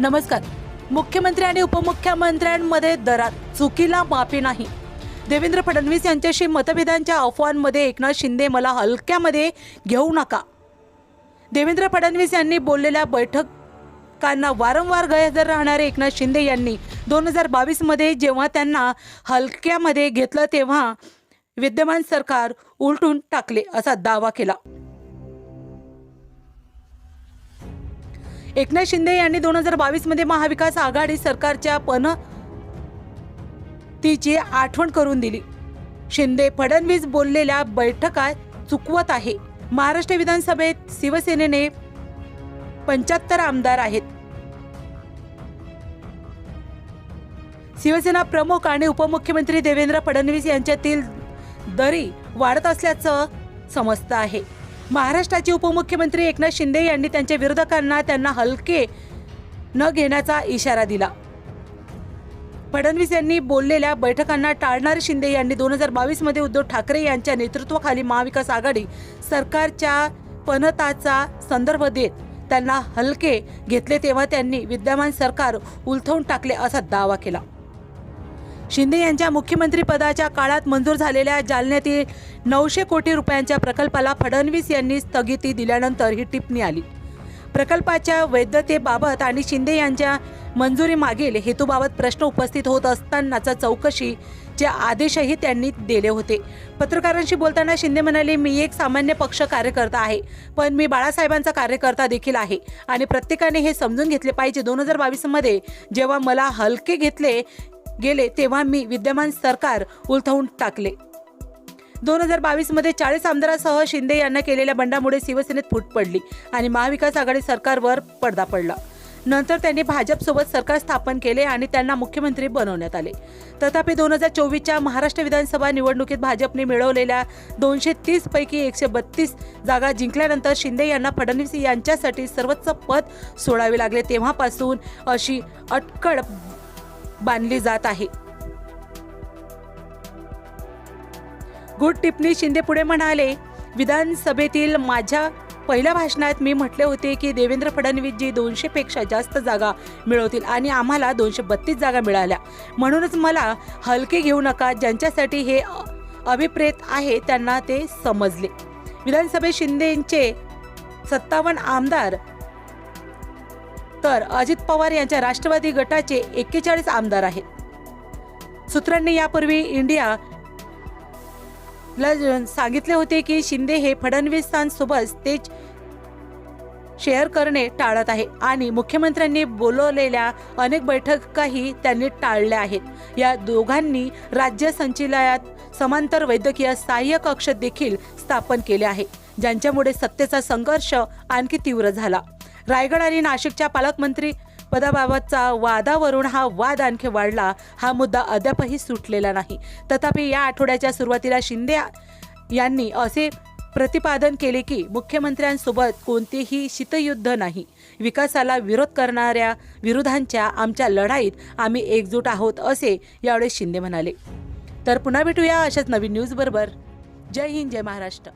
नमस्कार. मुख्यमंत्री आणि उपमुख्यमंत्र्यांमध्ये दरात चुकीला माफी नाही. देवेंद्र फडणवीस यांच्याशी मतभेदांच्या अफवांमध्ये एकनाथ शिंदे मला हलक्यामध्ये घेऊ नका. देवेंद्र फडणवीस यांनी बोललेल्या बैठकांना वारंवार गैरहजर राहणारे एकनाथ शिंदे यांनी दोन हजार बावीसमध्ये जेव्हा त्यांना हलक्यामध्ये घेतलं तेव्हा विद्यमान सरकार उलटून टाकले असा दावा केला. एकनाथ शिंदे यांनी दोन हजार बावीसमध्ये महाविकास आघाडी सरकारच्या पण तिची आठवण करून दिली. शिंदे फडणवीस बोललेल्या बैठका चुकवत आहे. महाराष्ट्र विधानसभेत शिवसेनेने पंच्याहत्तर आमदार आहेत. शिवसेना प्रमुख आणि उपमुख्यमंत्री देवेंद्र फडणवीस यांच्यातील दरी वाढत असल्याचं समजतं आहे. महाराष्ट्राचे उपमुख्यमंत्री एकनाथ शिंदे यांनी त्यांच्या विरोधकांना त्यांना हलके न घेण्याचा इशारा दिला. फडणवीस यांनी बोललेल्या बैठकांना टाळणारे शिंदे यांनी दोन हजार बावीसमध्ये उद्धव ठाकरे यांच्या नेतृत्वाखाली महाविकास आघाडी सरकारच्या पनताचा संदर्भ देत त्यांना हलके घेतले तेव्हा त्यांनी विद्यमान सरकार उलथवून टाकले असा दावा केला. शिंदे यांच्या मुख्यमंत्री पदाच्या काळात मंजूर झालेल्या जालन्यातील नऊशे कोटी रुपयांच्या प्रकल्पाला फडणवीस यांनी स्थगिती दिल्यानंतर ही टिप्पणी आली. प्रकल्पाच्या वैधतेबाबत आणि शिंदे यांच्या मंजुरी मागील हेतूबाबत प्रश्न उपस्थित होत असतानाचा चौकशीचे आदेशही त्यांनी दिले होते. पत्रकारांशी बोलताना शिंदे म्हणाले मी एक सामान्य पक्ष कार्यकर्ता आहे पण मी बाळासाहेबांचा कार्यकर्ता देखील आहे आणि प्रत्येकाने हे समजून घेतले पाहिजे. दोन हजार बावीसमध्ये जेव्हा मला हलके घेतले गेले तेव्हा मी विद्यमान सरकार उलथवून टाकले. दोन हजार बावीसमध्ये चाळीस आमदारासह शिंदे यांना केलेल्या बंडामुळे शिवसेनेत फूट पडली आणि महाविकास आघाडी सरकारवर पडदा पडला. नंतर त्यांनी भाजपसोबत सरकार स्थापन केले आणि त्यांना मुख्यमंत्री बनवण्यात आले. तथापि दोन हजार चोवीसच्या महाराष्ट्र विधानसभा निवडणुकीत भाजपने मिळवलेल्या दोनशे तीस पैकी एकशे बत्तीस जागा जिंकल्यानंतर शिंदे यांना फडणवीस यांच्यासाठी सर्वोच्च पद सोडावे लागले. तेव्हापासून अशी अटकळ बांधली जात आहे. गुड टिप्पणी शिंदे पुढे म्हणाले विधानसभेतील माझ्या पहिल्या भाषणात मी म्हटले होते की देवेंद्र फडणवीसजी दोनशे पेक्षा जास्त जागा मिळवतील आणि आम्हाला दोनशे बत्तीस जागा मिळाल्या. म्हणूनच मला हलके घेऊ नका ज्यांच्यासाठी हे अभिप्रेत आहे त्यांना ते समजले. विधानसभेत शिंदेचे सत्तावन्न आमदार तर अजित पवार यांच्या राष्ट्रवादी गटाचे एक्केचाळीस आमदार आहेत. सूत्रांनी यापूर्वी इंडिया ला सांगितले होते की शिंदे हे फडणवीसांसोबत स्टेज शेअर करणे टाळत आहे. आणि मुख्यमंत्र्यांनी बोलवलेल्या अनेक बैठकाही त्यांनी टाळल्या आहेत. या दोघांनी राज्य संचालयात समांतर वैद्यकीय सहाय्य कक्ष देखील स्थापन केले आहे. ज्यांच्यामुळे सत्तेचा संघर्ष आणखी तीव्र झाला. रायगड आणि नाशिकच्या पालकमंत्री पदाबाबतचा वादावरून हा वाद आणखी वाढला. हा मुद्दा अद्यापही सुटलेला नाही. तथापि या आठवड्याच्या सुरुवातीला शिंदे यांनी असे प्रतिपादन केले की मुख्यमंत्र्यांसोबत कोणतेही शीतयुद्ध नाही. विकासाला विरोध करणाऱ्या विरोधांच्या आमच्या लढाईत आम्ही एकजूट आहोत असे यावेळेस शिंदे म्हणाले. तर पुन्हा भेटूया अशाच नवीन न्यूज बरोबर. जय हिंद जय महाराष्ट्र.